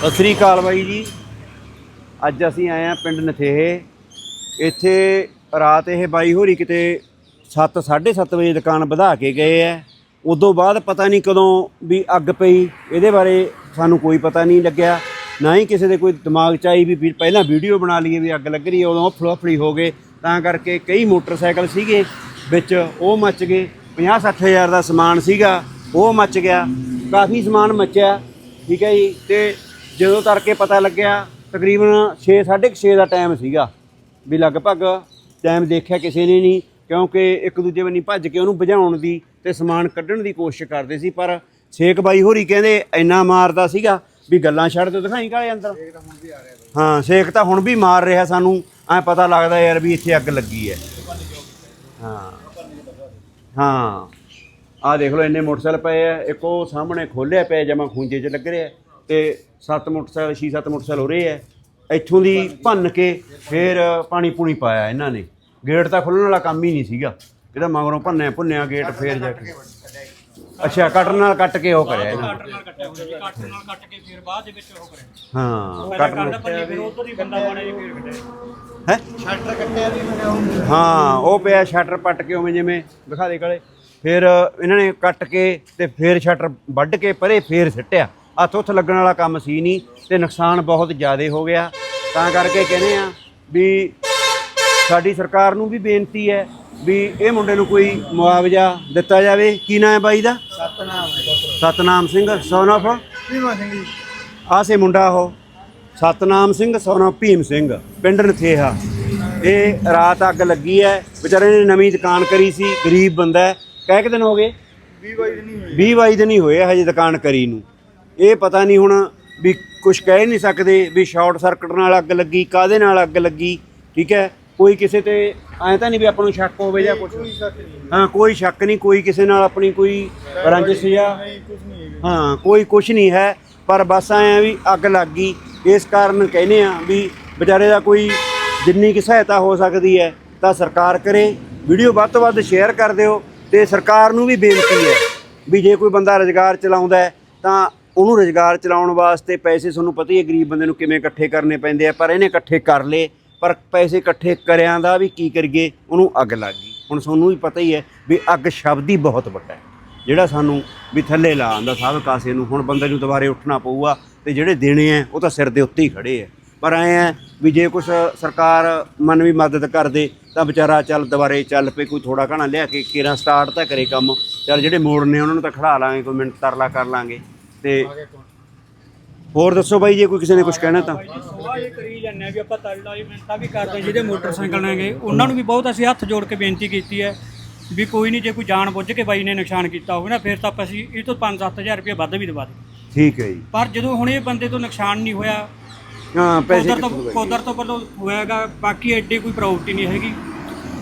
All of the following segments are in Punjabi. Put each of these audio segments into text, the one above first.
ਸਤਿ ਸ੍ਰੀ ਅਕਾਲ ਬਾਈ ਜੀ। ਅੱਜ ਅਸੀਂ ਆਏ ਆ ਪਿੰਡ ਨਥੇਹੇ। ਇੱਥੇ ਰਾਤ ਇਹ ਬਾਈ ਹੋਰੀ ਕਿਤੇ 7 7:30 ਵਜੇ ਦੁਕਾਨ ਵਧਾ ਕੇ ਗਏ ਐ। ਉਦੋਂ ਬਾਅਦ ਪਤਾ ਨਹੀਂ ਕਦੋਂ ਵੀ ਅੱਗ ਪਈ। ਇਹਦੇ ਬਾਰੇ ਸਾਨੂੰ ਕੋਈ ਪਤਾ ਨਹੀਂ ਲੱਗਿਆ। ਨਾ ਹੀ ਕਿਸੇ ਦੇ ਕੋਈ ਦਿਮਾਗ 'ਚ ਆਈ ਵੀ ਪਹਿਲਾਂ ਵੀਡੀਓ ਬਣਾ ਲਈਏ ਵੀ ਅੱਗ ਲੱਗ ਰਹੀ ਹੈ ਉਦੋਂ ਫਲੋਫੜੀ ਹੋ ਗਏ। ਤਾਂ ਕਰਕੇ ਕਈ ਮੋਟਰਸਾਈਕਲ ਸੀਗੇ, ਵਿੱਚ ਉਹ ਮੱਚ ਗਏ। 50 60 ਹਜ਼ਾਰ ਦਾ ਸਮਾਨ ਸੀਗਾ, ਉਹ ਮੱਚ ਗਿਆ। ਕਾਫੀ ਸਮਾਨ ਮੱਚਿਆ। ਠੀਕ ਹੈ ਜੀ। ਤੇ ਜਦੋਂ ਤੜਕੇ ਪਤਾ ਲੱਗਿਆ ਤਕਰੀਬਨ 6 6:30 ਦਾ ਟਾਈਮ ਸੀਗਾ ਵੀ ਲਗਭਗ ਟਾਈਮ ਦੇਖਿਆ ਕਿਸੇ ਨੇ ਨਹੀਂ ਕਿਉਂਕਿ ਇੱਕ ਦੂਜੇ ਬੰਨੀ ਭੱਜ ਕੇ ਉਹਨੂੰ ਬੁਝਾਉਣ ਦੀ ਤੇ ਸਮਾਨ ਕੱਢਣ ਦੀ ਕੋਸ਼ਿਸ਼ ਕਰਦੇ ਸੀ ਪਰ ਛੇਕ ਬਾਈ ਹੋਰੀ ਕਹਿੰਦੇ ਇੰਨਾ ਮਾਰਦਾ ਸੀਗਾ ਵੀ ਗੱਲਾਂ ਛੱਡ ਦਿਓ ਦਿਖਾਈ ਕਾਲੇ ਅੰਦਰ। ਹਾਂ ਛੇਕ ਤਾਂ ਹੁਣ ਵੀ ਮਾਰ ਰਿਹਾ ਸਾਨੂੰ ਐ ਪਤਾ ਲੱਗਦਾ ਯਾਰ ਵੀ ਇੱਥੇ ਅੱਗ ਲੱਗੀ ਹੈ। ਹਾਂ ਹਾਂ। ਆ ਦੇਖ ਲਓ ਇੰਨੇ ਮੋਟਰਸਾਈਕਲ ਪਏ ਆ ਇੱਕ ਉਹ ਸਾਹਮਣੇ ਖੋਲਿਆ ਪਿਆ ਜਮਾ ਖੂੰਜੇ 'ਚ ਲੱਗ ਰਿਹਾ। ਤੇ ਸੱਤ ਮੋਟਰਸਾਈਕਲ ਛੇ ਸੱਤ ਮੋਟਰਸਾਈਕਲ ਹੋ ਰਹੇ ਆ। ਇੱਥੋਂ ਦੀ ਭੰਨ ਕੇ ਫੇਰ ਪਾਣੀ ਪੂਣੀ ਪਾਇਆ ਇਹਨਾਂ ਨੇ। ਗੇਟ ਤਾਂ ਖੁੱਲਣ ਵਾਲਾ ਕੰਮ ਹੀ ਨਹੀਂ ਸੀਗਾ। ਇਹਦਾ ਮਗਰੋਂ ਭੰਨਿਆ ਭੁੰਨਿਆ ਗੇਟ ਫੇਰ ਜਾ ਕੇ। ਅੱਛਾ ਕਟਰ ਨਾਲ ਕੱਟ ਕੇ ਉਹ ਕਰਿਆ ਇਹਨਾਂ ਨੇ। ਕੱਟ ਨਾਲ ਕੱਟਿਆ ਹੋਇਆ ਜੀ ਕੱਟ ਨਾਲ ਕੱਟ ਕੇ ਫਿਰ ਬਾਅਦ ਦੇ ਵਿੱਚ ਉਹ ਕਰਿਆ। ਹਾਂ ਪਹਿਲਾਂ ਕੱਟ ਕੰਧ ਨਾਲ ਭੰਨੀ ਫਿਰ ਉਧਰ ਹੀ ਬੰਦਾ ਬਣੇ ਜੀ ਫਿਰ ਕੱਟਿਆ। ਹੈ? ਸ਼ਟਰ ਕੱਟਿਆ ਵੀ ਉਹ। ਹਾਂ ਉਹ ਪਿਆ ਸ਼ਟਰ ਪੱਟ ਕੇ ਉਵੇਂ ਜਿਵੇਂ ਦਿਖਾ ਦੇ ਕਾਲੇ। ਫਿਰ ਇਹਨਾਂ ਨੇ ਕੱਟ ਕੇ ਤੇ ਫਿਰ ਸ਼ਟਰ ਵੱਢ ਕੇ ਪਰੇ ਫੇਰ ਸਿੱਟਿਆ। ਹੱਥ ਉੱਥ ਲੱਗਣ ਵਾਲਾ ਕੰਮ ਸੀ ਨਹੀਂ ਤੇ ਨੁਕਸਾਨ ਬਹੁਤ ਜ਼ਿਆਦਾ ਹੋ ਗਿਆ। ਤਾਂ ਕਰਕੇ ਕਹਿੰਦੇ ਆ ਵੀ ਸਾਡੀ ਸਰਕਾਰ ਨੂੰ ਵੀ ਬੇਨਤੀ ਹੈ ਵੀ ਇਹ ਮੁੰਡੇ ਨੂੰ ਕੋਈ ਮੁਆਵਜ਼ਾ ਦਿੱਤਾ ਜਾਵੇ। ਕੀ ਨਾਂ ਹੈ ਬਾਈ ਦਾ? ਸਤਨਾਮ ਹੈ ਸਤਨਾਮ ਸਿੰਘ ਸੋਨ ਆਫ ਭੀਮਾ ਸਿੰਘ ਜੀ। ਆਹ ਸੇ ਮੁੰਡਾ ਉਹ। ਸਤਨਾਮ ਸਿੰਘ ਸੋਨਾ ਭੀਮ ਸਿੰਘ ਪਿੰਡ ਨਥੇਹਾ। ਇਹ ਰਾਤ ਅੱਗ ਲੱਗੀ ਹੈ। ਵਿਚਾਰੇ ਨੇ ਨਵੀਂ ਦੁਕਾਨ ਕਰੀ ਸੀ। ਗਰੀਬ ਬੰਦਾ ਹੈ। ਕਹਿ ਕਿ ਦਿਨ ਹੋ ਗਏ? 20 ਬਾਈ ਦੀ ਨਹੀਂ ਹੋਈ 20 22 ਦਿਨ ਹੀ ਹੋਏ ਹਜੇ ਦੁਕਾਨ ਕਰੀ ਨੂੰ। ਇਹ ਪਤਾ ਨਹੀਂ ਹੁਣ ਵੀ ਕੁਝ ਕਹਿ ਨਹੀਂ ਸਕਦੇ ਵੀ ਸ਼ਾਰਟ ਸਰਕਟ ਨਾਲ ਅੱਗ ਲੱਗੀ ਕਾਦੇ ਨਾਲ ਅੱਗ ਲੱਗੀ ਠੀਕ ਹੈ? ਕੋਈ ਕਿਸੇ ਤੇ ਐਂ ਤਾਂ ਨਹੀਂ ਵੀ ਆਪਾਂ ਨੂੰ ਸ਼ੱਕ ਹੋਵੇ ਜਾਂ ਕੁਝ ਹਾਂ ਕੋਈ ਸ਼ੱਕ ਨਹੀਂ ਕੋਈ ਕਿਸੇ ਨਾਲ ਆਪਣੀ ਕੋਈ ਰੰਜਿਸ਼ ਜਾਂ ਹਾਂ ਕੋਈ ਕੁਝ ਨਹੀਂ ਹੈ ਪਰ ਬਸ ਐਂ ਆ ਵੀ ਅੱਗ ਲੱਗ ਗਈ। ਇਸ ਕਾਰਨ ਕਹਿੰਦੇ ਆ ਵੀ ਵਿਚਾਰੇ ਦਾ ਕੋਈ ਜਿੰਨੀ ਕਿ ਸਹਾਇਤਾ ਹੋ ਸਕਦੀ ਹੈ ਤਾਂ ਸਰਕਾਰ ਕਰੇ। ਵੀਡੀਓ ਵੱਧ ਤੋਂ ਵੱਧ ਸ਼ੇਅਰ ਕਰ ਦਿਓ ਤੇ ਸਰਕਾਰ ਨੂੰ ਵੀ ਬੇਨਤੀ ਹੈ ਵੀ ਜੇ ਕੋਈ ਬੰਦਾ ਰੁਜ਼ਗਾਰ ਚਲਾਉਂਦਾ ਤਾਂ ਉਹਨੂੰ ਰੁਜ਼ਗਾਰ ਚਲਾਉਣ ਵਾਸਤੇ ਪੈਸੇ ਤੁਹਾਨੂੰ ਪਤਾ ਹੀ ਹੈ ਗਰੀਬ ਬੰਦੇ ਨੂੰ ਕਿਵੇਂ ਇਕੱਠੇ ਕਰਨੇ ਪੈਂਦੇ ਆ, ਪਰ ਇਹਨੇ ਇਕੱਠੇ ਕਰ ਲਏ, ਪਰ ਪੈਸੇ ਇਕੱਠੇ ਕਰਿਆਂ ਦਾ ਵੀ ਕੀ ਕਰੀਏ, ਉਹਨੂੰ ਅੱਗ ਲੱਗ ਗਈ। ਹੁਣ ਤੁਹਾਨੂੰ ਵੀ ਪਤਾ ਹੀ ਹੈ ਵੀ ਅੱਗ ਸ਼ਬਦ ਹੀ ਬਹੁਤ ਵੱਡਾ ਹੈ। ਜਿਹੜਾ ਸਾਨੂੰ ਵੀ ਥੱਲੇ ਲਾ ਆਂਦਾ ਸਭ ਕਾਸੇ ਨੂੰ, ਹੁਣ ਬੰਦੇ ਨੂੰ ਦੁਬਾਰੇ ਉੱਠਣਾ ਪਊਗਾ ਤੇ ਜਿਹੜੇ ਦੇਣੇ ਆ ਉਹ ਤਾਂ ਸਿਰ ਦੇ ਉੱਤੇ ਹੀ ਖੜੇ ਆ ਪਰ ਐ ਆ ਵੀ ਜੇ ਕੁਛ ਸਰਕਾਰ ਮਨ ਵੀ ਮਦਦ ਕਰ ਦੇ ਤਾਂ ਵਿਚਾਰਾ ਚੱਲ ਦੁਬਾਰੇ ਚੱਲ ਪਏ, ਕੋਈ ਥੋੜਾ ਘਣਾ ਲਿਆ ਕੇ ਕੇਰਾਂ ਸਟਾਰਟ ਤਾਂ ਕਰੇ ਕੰਮ। ਚੱਲ ਜਿਹੜੇ ਮੋੜ ਨੇ, ਉਹਨਾਂ ਨੂੰ ਤਾਂ ਖੜਾ ਲਾਂਗੇ, ਕੋਈ ਮਿੰਟ ਤਰਲਾ ਕਰ ਲਾਂਗੇ। ਤੇ ਹੋਰ ਦੱਸੋ ਬਾਈ ਜੇ ਕੋਈ ਕਿਸੇ ਨੇ ਕੁਝ ਕਹਿਣਾ ਤਾਂ। ਸਵਾਲ ਇਹ ਕਰੀ ਜਾਂਦੇ ਆ ਵੀ ਆਪਾਂ ਤਲੜਾ ਵੀ ਕਰਦੇ ਜਿਹਦੇ ਮੋਟਰਸਾਈਕਲ ਨੇਗੇ ਉਹਨਾਂ ਨੂੰ ਵੀ ਬਹੁਤ ਅਸੀਂ ਹੱਥ ਜੋੜ ਕੇ ਬੇਨਤੀ ਕੀਤੀ ਹੈ ਵੀ ਕੋਈ ਨਹੀਂ ਜੇ ਕੋਈ ਜਾਣ ਬੁੱਝ ਕੇ ਬਾਈ ਨੇ ਨੁਕਸਾਨ ਕੀਤਾ ਹੋਵੇ ਨਾ ਫਿਰ ਤਾਂ ਆਪਾਂ ਅਸੀਂ ਇਹ ਤੋਂ 5-7000 ਰੁਪਏ ਵੱਧ ਵੀ ਦਵਾ ਦੇ। ਠੀਕ ਹੈ ਜੀ। ਪਰ ਜਦੋਂ ਹੁਣ ਇਹ ਬੰਦੇ ਤੋਂ ਨੁਕਸਾਨ ਨਹੀਂ ਹੋਇਆ ਹਾਂ ਪੈਸੇ ਕੋਦਰ ਤੋਂ ਕੋਦਰ ਤੋਂ ਵੱਲੋਂ ਹੋਇਆਗਾ ਬਾਕੀ ਐਡੀ ਕੋਈ ਪ੍ਰਾਪਰਟੀ ਨਹੀਂ ਹੈਗੀ।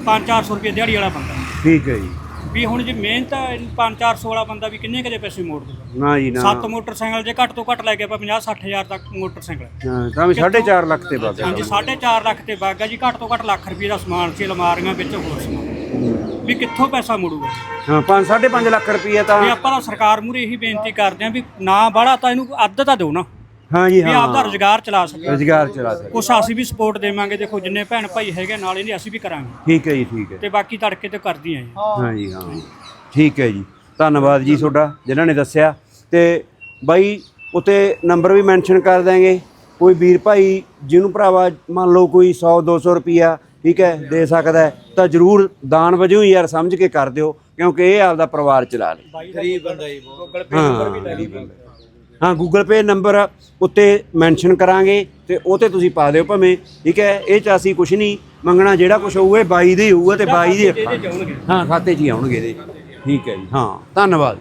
5-400 ਰੁਪਏ ਦਿਹਾੜੀ ਵਾਲਾ ਬੰਦਾ। ਠੀਕ ਹੈ ਜੀ। ਵੀ ਹੁਣ ਜੇ ਮਿਹਨਤ 5-400 ਵਾਲਾ ਬੰਦਾ ਵੀ ਕਿੰਨੇ ਕਦੇ ਪੈਸੇ ਮੋੜ ਦੂਗਾ ਨਾ ਜੀ ਨਾ। ਸੱਤ ਮੋਟਰਸਾਈਕਲ ਜੇ ਘੱਟ ਤੋਂ ਘੱਟ ਲੈ ਕੇ ਆਪਾਂ 50-60 ਹਜ਼ਾਰ ਤੱਕ ਮੋਟਰਸਾਈਕਲ ਹਾਂ, ਤਾਂ ਵੀ 4.5 ਲੱਖ ਤੇ ਬਾਗਾ ਹਾਂਜੀ 4.5 ਲੱਖ ਤੇ ਬਾਗਾ ਜੀ ਘੱਟ ਤੋਂ ਘੱਟ ਲੱਖ ਰੁਪਏ ਦਾ ਸਮਾਨ ਸੀ ਅਲਮਾਰੀਆਂ ਵਿੱਚ ਹੋਰ ਸਮਾਨ। ਵੀ ਕਿੱਥੋਂ ਪੈਸਾ ਮੁੜੂਗਾ? ਹਾਂ 5 5.5 ਲੱਖ ਰੁਪਏ ਤਾਂ ਵੀ ਆਪਾਂ ਤਾਂ ਸਰਕਾਰ ਮੂਰੇ ਇਹੀ ਬੇਨਤੀ ਕਰਦੇ ਆਂ ਵੀ ਨਾ ਬਾੜਾ ਤਾਂ ਇਹਨੂੰ ਅੱਧ ਤਾਂ ਦਿਓ ਨਾ। ਹਾਂ ਜੀ ਵੀ ਹਾਂ। ਆਪਦਾ ਰੁਜ਼ਗਾਰ ਚਲਾ ਸਕੇ ਰੁਜ਼ਗਾਰ ਚਲਾ ਸਕਦੇ। ਕੁਛ ਅਸੀਂ ਵੀ ਸਪੋਰਟ ਦੇਵਾਂਗੇ ਦੇਖੋ ਜਿੰਨੇ ਭੈਣ ਭਾਈ ਹੈਗੇ ਨਾਲ ਇਹਨੇ ਅਸੀਂ ਵੀ ਕਰਾਂਗੇ। ਠੀਕ ਹੈ ਜੀ ਠੀਕ ਹੈ। ਤੇ ਬਾਕੀ ਤੜਕੇ ਤੇ ਕਰਦੀ ਆਂ ਜੀ। ਹਾਂ। ਜੀ ਹਾਂ ਠੀਕ ਹੈ ਜੀ। ਧੰਨਵਾਦ ਜੀ ਤੁਹਾਡਾ ਜਿਨ੍ਹਾਂ ਨੇ ਦੱਸਿਆ। ਤੇ ਬਾਈ ਉਤੇ ਨੰਬਰ ਵੀ ਮੈਂਸ਼ਨ ਕਰ ਦਾਂਗੇ ਕੋਈ ਵੀਰ ਭਾਈ ਜਿਹਨੂੰ ਭਰਾਵਾ ਮੰਨ ਲਓ ਕੋਈ 100 200 ਰੁਪਿਆ ਠੀਕ ਹੈ ਦੇ ਸਕਦਾ ਹੈ, ਤਾਂ ਜਰੂਰ ਦਾਨ ਵਜੋਂ ਹੀ ਯਾਰ ਸਮਝ ਕੇ ਕਰ ਦਿਓ ਕਿਉਂਕਿ ਇਹ ਆਪਦਾ ਪਰਿਵਾਰ ਚਲਾ ਲੇ। ਗਰੀਬ ਬੰਦਾ ਜੀ ਬਹੁਤ। ਗੂਗਲ ਪੇ ਨੰਬਰ ਵੀ ਲੈ ਲਈ ਹਾਂ ਗੂਗਲ ਪੇ ਨੰਬਰ ਉੱਤੇ ਮੈਂਸ਼ਨ ਕਰਾਂਗੇ ਤੇ ਉਹ ਤੇ ਤੁਸੀਂ ਪਾ ਦਿਓ ਭਾਵੇਂ ਠੀਕ ਹੈ? ਇਹ ਚ ਅਸੀਂ ਕੁਝ ਨਹੀਂ ਮੰਗਣਾ ਜਿਹੜਾ ਕੁਝ ਹੋਊਗਾ ਇਹ ਬਾਈ ਦੇ ਹੀ ਹੋਊਗਾ ਤੇ ਬਾਈ ਦੇ ਹਾਂ ਖਾਤੇ 'ਚ ਹੀ ਆਉਣਗੇ ਇਹਦੇ। ਠੀਕ ਹੈ ਜੀ ਹਾਂ ਧੰਨਵਾਦ।